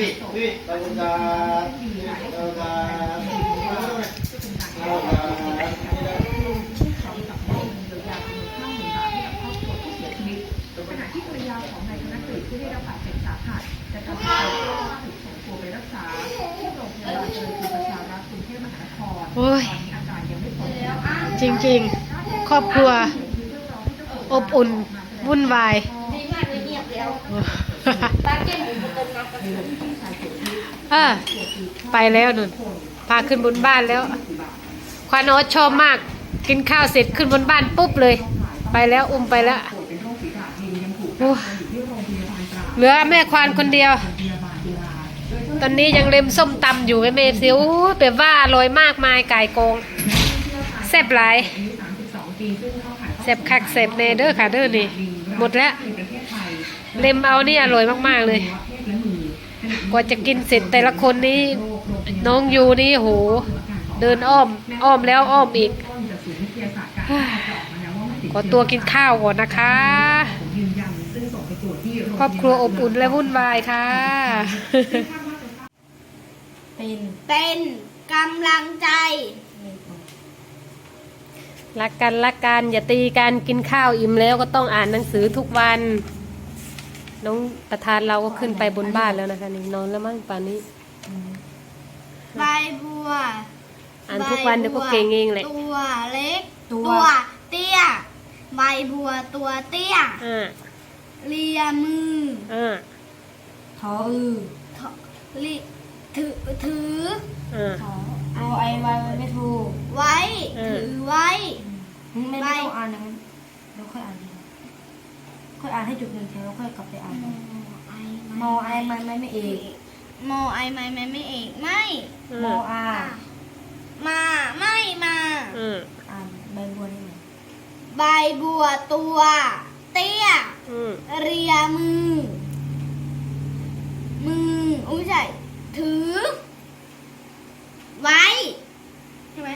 พี่พี่เราจะเราจะเราจะขณะที่ภรรยาของนายธนกฤษที่ได้รับบาดเจ็บสาหัสจากการที่เขาถูกส่งตัวไปรักษาที่โรงพยาบาลจริญประชารักรุงเทพมหานครโอ้ยตอนนี้อาการยังไม่พ้นแล้วจริงๆ ครอบครัว อบอุ่น วุ่นวายดีมาก เออไปแล้วนุ่นพาขึ้นบนบ้านแล้วควานอชอบมาก กินข้าวเสร็จขึ้นบนบ้านปุ๊บเลย ไปแล้วอุ้มไปแล้วเหลือแม่ควานคนเดียว ตอนนี้ยังเล็มส้มตำอยู่ไอ้เมฟซิวแบบว่าอร่อยมากมายไก่โกงแซ่บหลายแซ่บคักแซ่บแน่เด้อค่ะเด้อนี่ หมดแล้ว เล็มเอานี่อร่อยมากๆเลย กว่าจะกินเสร็จแต่ละคนนี้น้องยูนี่โห เดินอ้อมอ้อมแล้วอ้อมอีก ขอตัวกินข้าวก่อนนะคะครอบครัวอบอุ่นและวุ่นวายค่ะ เป็นเป็นกำลังใจ รักกันรักกันอย่าตีกันกินข้าวอิ่มแล้วก็ต้องอ่านหนังสือทุกวัน น้องประธานเราก็ขึ้นไปบนบ้านแล้วนะคะนี่นอนแล้วมั้งป่านนี้ ใบบัวอ่านทุกวันเดี๋ยวก็เก่งเองแหละ ตัวเล็ก ตัว เตี้ย ใบบัวตัวเตี้ยอ่าเลียมืออ่าทออือถลิถือถืออ่าทอเอาไอไว้ไม่ถูกไว้เออถือไว้ ไม่ไม่ใบต้องอ่านนะเราค่อยอ่านดีกว่า ค่อยอ่านให้จบหนึ่งแถวแล้วค่อยกลับไปอ่านมอไอมอไอไม่ไม่ไม่เอกมอไอไม่ไม่ไม่เอกไม่มออามาไม่มาอืมอ่านใบบัวนี่ไหมใบบัวตัว เตี้ยอืมเรียมือ มืออุ้ยใช่ถือ ไว้ ใช่ไหม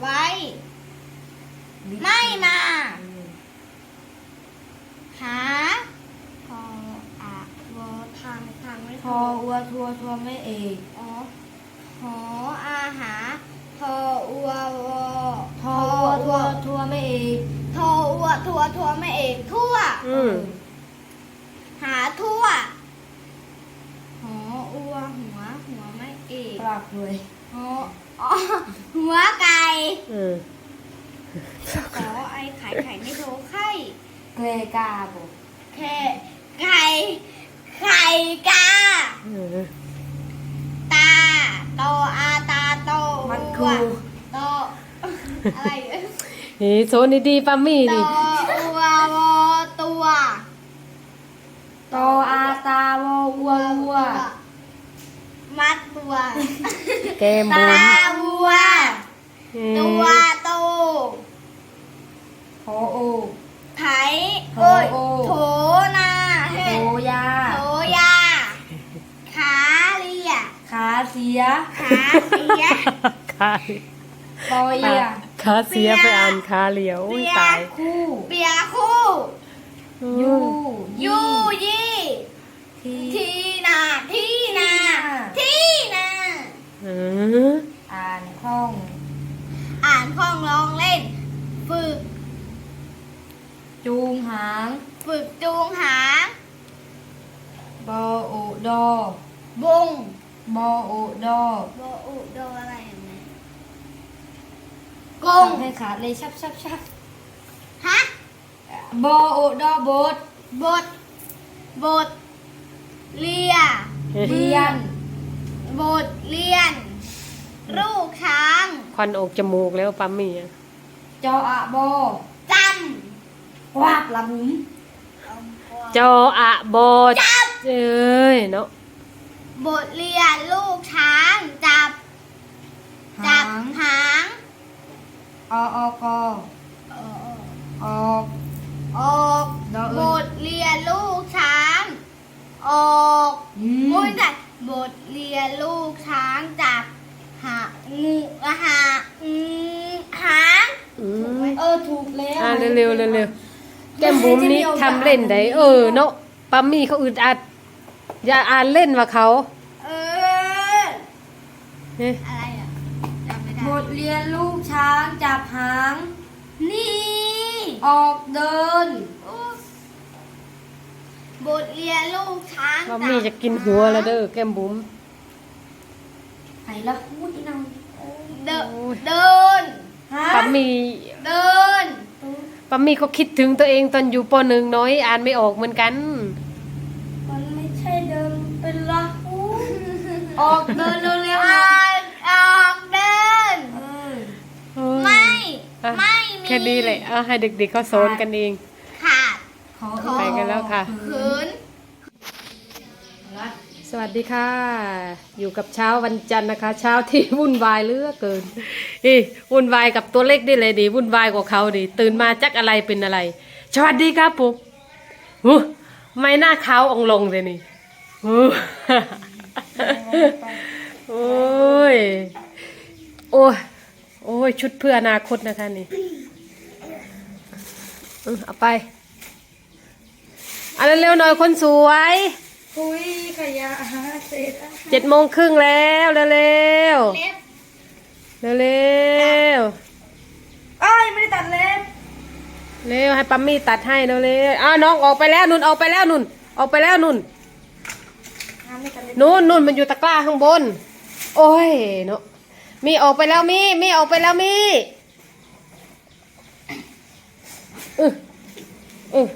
ไว้ ไม่มา หาพออะวอทางทางไม่ ท ถู อก อั วทัวทัวไม่เอกอ๋อหออาหาทออัววอทออัวทัวทัวไม่เอกทออัวทัวทัวไม่เอกทั่ว อืมหาทั่ว หออัวหัวหัวไม่เอกปรับเลยหออ๋อหัวไก่อืมขอไอไข่ไข่ไม่โทรไข่เกรกาบแค่ไข่ ไข่กาอืมตาโตอาตาโตมัดอัคูวโตอะไรเอ่ยนี่โซนดีๆปัมมี่โตดิอัววอตัวตออาตาวอวัววัวมัดตัวแกมบุ๋มตาวัวตัวโตโอโอไถโถเอ้ยโอโถนา โอ เห็ด ยา โถยา ขาเลีย ขา เสียขาเสียขาปอเอียขาเสียไปอ่านขาเหลียวอุ้ยตายคู่เปียคู่ยูยูยี่ทีทีนาทีนาทีนาอืมอ่านคล่อง อ่านคล่องร้องเล่น ฝึก จูงหาง ฝึกจูงหางบอโอดอบง บอโอดอโบอุโดอะไรอย่างเงี้ยกงทำให้ขาดเลยชับชับชับฮะบอโอดอบดบทบทเลียเรียน บทเรียนลูกช้างควันออกจมูกแล้วปัมมี่อะจออะบอจกวาดละบุ๋มำจออะบอเอ้ยเนาะ บทเรียนลูกช้างจับ จับหางหางอออกอเออออกออกดอบเอิญทเรียนลูกช้าง ออกอืมมุ้ยแต่บทเรียนลูกช้างจับหางูหาอืมหางอืมเออถูกแล้วอ่าเร็วๆเร็วๆแก้มบุ๋มนี่ทำเล่นได้เออเนาะปัมมี่เขาอึดอัด อย่าอ่านเล่นว่าเขาเออ เอ๊ะอะไรอะจำไม่ได้บทเรียนลูกช้างจับหาง นี่ ออกเดิน บทเรียนลูกช้างว่ามีจะกินหัวแล้วเด้อแก้มบุ๋มไหนละพูดอีกหน่อยเดินโอ้ยเดินฮะป้ามีเดินป้ามีเขาคิดถึงตัวเองตอนอยู่ปหนึ่งน้อย อ่านไม่ออกเหมือนกันมันไม่ใช่เดินเป็นละพูด ออกเดินเร็วๆออกออกเดิน เออเอ้ยไม่ อะไม่มีแค่นี้แหละเอาให้เด็กๆเขาสอนกันเอง ขาดขอไปกันแล้วค่ะ ขืน สวัสดีค่ะ อยู่กับเช้าวันจันทร์นะคะ เช้าที่วุ่นวายเหลือเกินนี่วุ่นวายกับตัวเล็กนี่เลยดิวุ่นวายกว่าเขาดิตื่นมาจักอะไรเป็นอะไร สวัสดีครับปุ๊บหูไม่หน้าขาวองลงเลยนี่หู โอ้ย โอ้ย โอ้ย ชุดเพื่ออนาคตนะคะนี่เออเอาไปเอันเร็วๆหน่อยคนสวยคุยขยะหาเศษอาหารเจ็ดโมงครึ่งแล้วเร็วเร็วเล็บเร็วเร็วอ้ายไม่ได้ตัดเล็บเร็วให้ปัมมี่ตัดให้เร็วเร็วอ้าวน้องออกไปแล้วนุ่นออกไปแล้วนุ่นออกไปแล้วนุ่น น้ำไม่ตัดเล็บนุ่นนุ่นมันอยู่ตะกร้าข้างบน โอ้ยเนาะมีออกไปแล้วมีมีออกไปแล้วมีเออเออ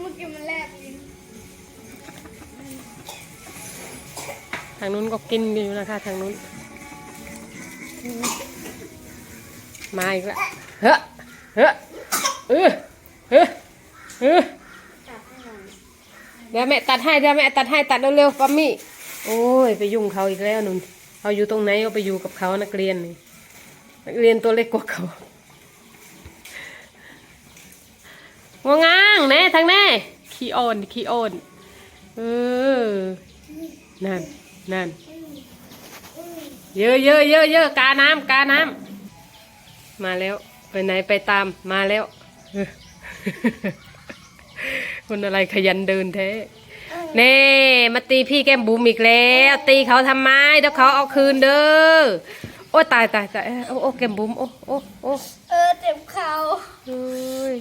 เมื่อกี้มันแลบลิ้นทางนู้นก็กินอยู่นะคะ ทางนู้น มาอีกแล้ว เฮ้อเฮ้อเออเฮ้อเฮ้อเดี๋ยวแม่ตัดให้เดี๋ยวแม่ตัดให้ตัดเร็วๆปัมมี่โอ้ยไปยุ่งเขาอีกแล้วนุ่นเขาอยู่ตรงไหนก็ไปอยู่กับเขานักเรียนนี่นักเรียนตัวเล็กกว่าเขางวงางแน่ทางแน่ขี้อ่อนขี้อ่อนเออนั่นนั่นเยอะเยอะเยอะเยอะกาน้ำกาน้ำมาแล้ว ไปไหนไปตามมาแล้วเออคนอะไรขยันเดินแท้เน่มาตีพี่แก้มบุ๋มอีกแล้ว ตีเขาทำไมเดี๋ยวเขาเอาคืนเด้อโอ้ตายตายตายโอ้โอ้แก้มบุ๋มโอ้โอ้โอ้เออเจ็บเข่าเอ้ย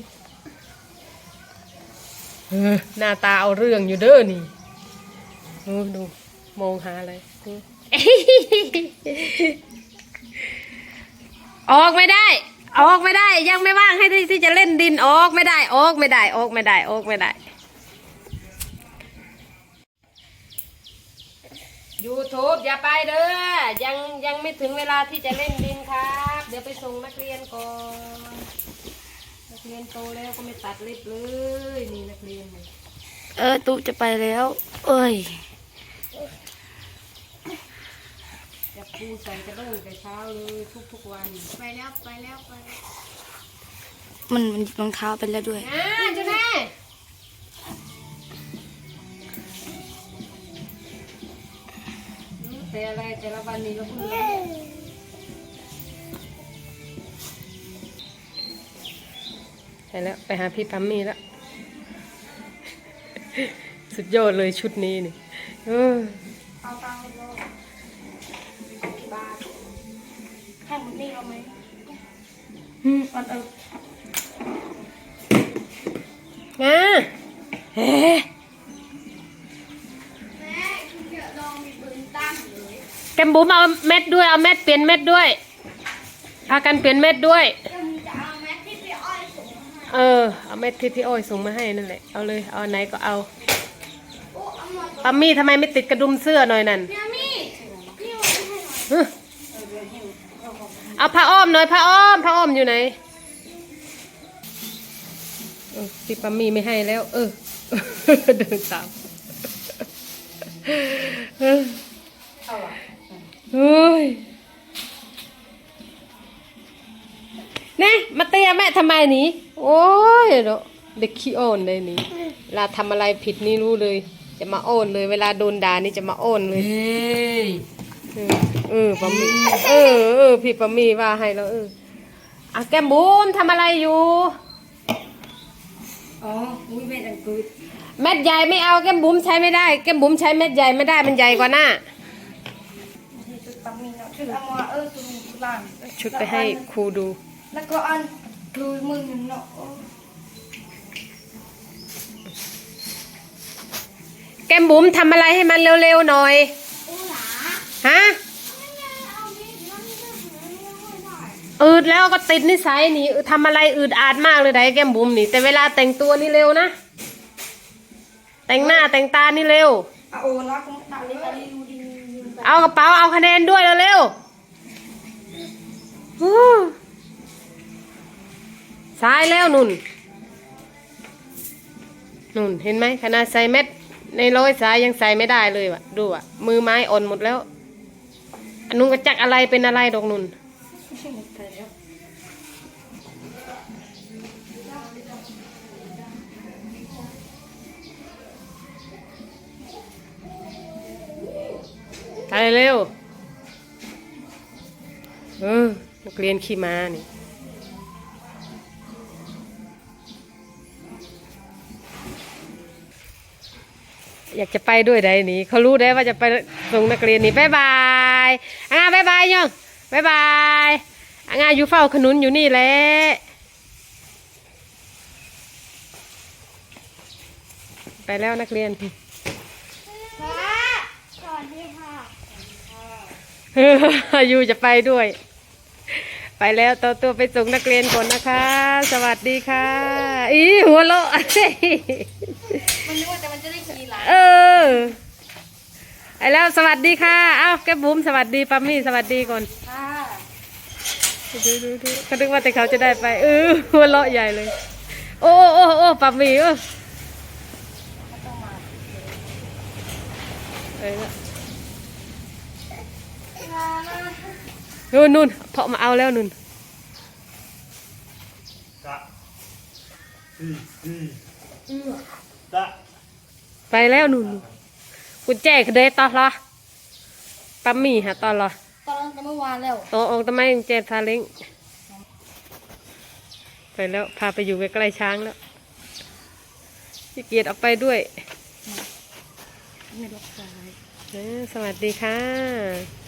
เออหน้าตาเอาเรื่องอยู่เด้อนี่เออดูมองหาอะไรเออออกไม่ได้ ออกไม่ได้ยังไม่ว่างให้ที่ที่จะเล่นดินออกไม่ได้ออกไม่ได้ออกไม่ได้ออกไม่ได้ YouTube อย่าไปเด้อยังยังไม่ถึงเวลาที่จะเล่นดินครับ เดี๋ยวไปส่งนักเรียนก่อนนักเรียนโตแล้วก็ไม่ตัดเล็บเลยนี่นักเรียนนี่เออตุจะไปแล้ว เอ้ย จับ ปูใส่กระด้งแต่เช้าเลยทุกๆวันไปแล้วไปแล้วไปแล้วมันมันหยิบรองเท้าไปแล้วด้วย อ่าเจ้าแม่แต่อะไรแต่ละวันนี้เราเพิ่งรู้ไปแล้วไปหาพี่ปัมมี่แล้ว สุดยอดเลยชุดนี้นี่เออ มเอาเอามาเฮ้แม่คุณเดี๋ยวลองมีปืนตั้งเลยแกมบุ๋มเอาเม็ดด้วย เอาเม็ดเปลี่ยนเม็ดด้วยพากันเปลี่ยนเม็ดด้วย เออ เอาเม็ดที่พี่อ้อยส่งมาให้นั่นแหละ เอาเลย เอาไหนก็เอาเอาหมดปัมมี่ทำไมไม่ติดกระดุมเสื้อหน่อยนั่นเอ้าผ้าอ้อมหน่อยผ้าอ้อมผ้าอ้อมอยู่ไหน พี่ปัมมี่ไม่ให้แล้ว เออ เดินตามเออเฮ้ยเนี่ยมาเตียแม่ทำไมหนีโอ้ยเนาะเด็กขี้อ้อนเลยนี่เวลาทำอะไรผิดนี่รู้เลย จะมาอ้อนเลย เวลาโดนด่านี่จะมาอ้อนเลยเฮ้ยเออเออปามีเออเออพี่ปามีว่าให้แล้วเอออะแก้มบุ๋มทำอะไรอยู่ อ๋ออุ้ยแม่ดังกุดเม็ดใหญ่ไม่เอาแก้มบุ๋มใช้ไม่ได้แก้มบุ๋มใช้เม็ดใหญ่ไม่ได้มันใหญ่กว่าหน้าที่จุดตังมีเนาะชุดเอามาเออตัวนี้ชุดล่างชุดไปให้ครูดู แล้วก็อันคือมือหนึ่งเนาะแก้มบุ๋มทำอะไรให้มันเร็วๆหน่อย อู้หลา ฮะ เอานี่นั่นนี่นั่นนี่ไม่ได้ อืดแล้วก็ติดนิสัยนี่ทำอะไรอืดอาดมากเลยไดแก้มบุ๋มนี่ แต่เวลาแต่งตัวนี่เร็วนะ แต่งหน้าแต่งตานี่เร็ว เอากระเป๋าเอาคะแนนด้วยเร็วๆฮู้สายแล้วนุ่น นุ่นเห็นไหมขนาดใส่เม็ด ในร้อยสายยังใส่ไม่ได้เลยว่ะดูอะมือไม้อ่อนหมดแล้วอันนุ่นก็จักอะไรเป็นอะไรดอกนุ่น ไปเร็ว เออนักเรียนขี่ม้านี่อยากจะไปด้วยได้นี่เขารู้ได้ว่าจะไปส่งนักเรียนนี่บายบายอ่าบายบายยังบายบายอ่าอยู่เฝ้าขนุนอยู่นี่แหละไปแล้วนักเรียน ค่ะสวัสดีค่ะ เออยูจะไปด้วย ไปแล้วตัวตัวไปส่งนักเรียนก่อนนะคะ สวัสดีค่ะ อีหัวเราะมันนึกว่าแต่มันจะได้ขี่หลังเออไอแล้วสวัสดีค่ะ เอ้าแกบุ๋มสวัสดีปัมมี่สวัสดีก่อนค่ะดูดูดูเขาคิดว่าแต่เขาจะได้ไปเออหัวเราะใหญ่เลย โอ้โอ้โอ้ปัมมี่เออเออ นู่นนู่นเพาะมาเอาแล้วนู่นตะอืมอืมตะไปแล้วนู่นกุญแจคเดต่อละปั๊มมี่ฮะต่อละตอนนั้นเมื่อวานแล้วต่อออกทำไมกุญแจซาเล้งไปแล้วพาไปอยู่ใกล้ๆช้างแล้วพี่เกียรติเอาไปด้วยไม่รบกวนเออสวัสดีค่ะ